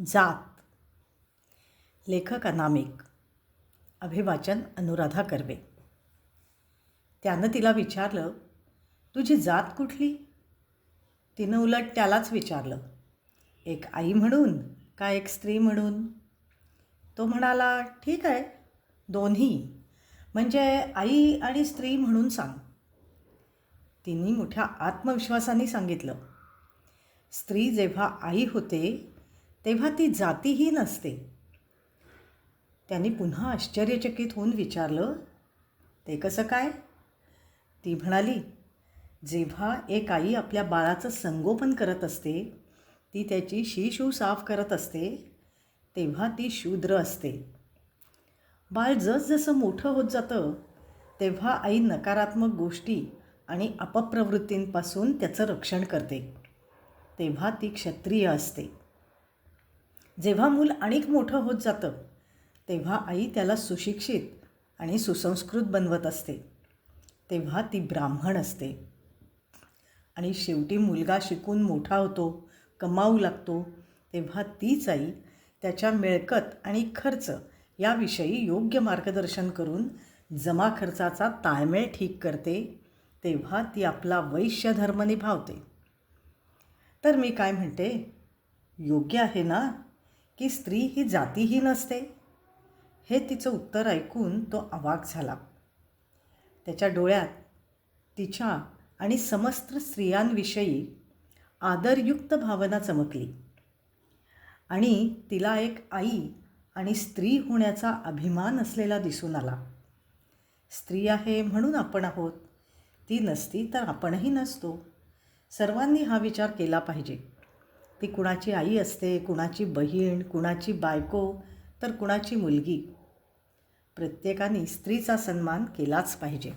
जात. लेखक अनामिक. अभिवाचन अनुराधा कर्वे. त्यानं तिला विचारलं तुझी जात कुठली? तिनं उलट त्यालाच विचारलं एक आई म्हणून का एक स्त्री म्हणून? तो म्हणाला ठीक आहे दोन्ही. म्हणजे आई आणि स्त्री म्हणून सांग. तिने मोठ्या आत्मविश्वासाने सांगितलं स्त्री जेव्हा आई होते तेव्हा ती जातीही नसते. त्यांनी पुन्हा आश्चर्यचकित होऊन विचारलं ते कसं काय? ती म्हणाली जेव्हा एक आई आपल्या बाळाचं संगोपन करत असते ती त्याची शिशू साफ करत असते तेव्हा ती शूद्र असते. बाळ जसजसं मोठं होत जातं तेव्हा आई नकारात्मक गोष्टी आणि अपप्रवृत्तींपासून त्याचं रक्षण करते. तेव्हा ती क्षत्रिय असते. जेव्हा मूल अनेक मोठं होत जातं तेव्हा आई त्याला सुशिक्षित आणि सुसंस्कृत बनवत असते. तेव्हा ती ब्राह्मण असते. आणि शेवटी मुलगा शिकून मोठा होतो कमावू लागतो तेव्हा तीच आई त्याच्या मिळकत आणि खर्च याविषयी योग्य मार्गदर्शन करून जमा खर्चाचा ताळमेळ ठीक करते तेव्हा ती आपला वैश्य धर्म निभावते. तर मी काय म्हणते? योग्य आहे ना? की स्त्री ही जातीही नसते? हे तिचं उत्तर ऐकून तो अवाक झाला. त्याच्या डोळ्यात तिच्या आणि समस्त स्त्रियांविषयी आदरयुक्त भावना चमकली. आणि तिला एक आई आणि स्त्री होण्याचा अभिमान असलेला दिसून आला. स्त्री आहे म्हणून आपण आहोत. ती नसती तर आपणही नसतो. सर्वांनी हा विचार केला पाहिजे. ती कुणाची आई असते कुणाची बहीण कुणाची बायको तर कुणाची मुलगी. प्रत्येकाने स्त्रीचा सन्मान केलाच पाहिजे.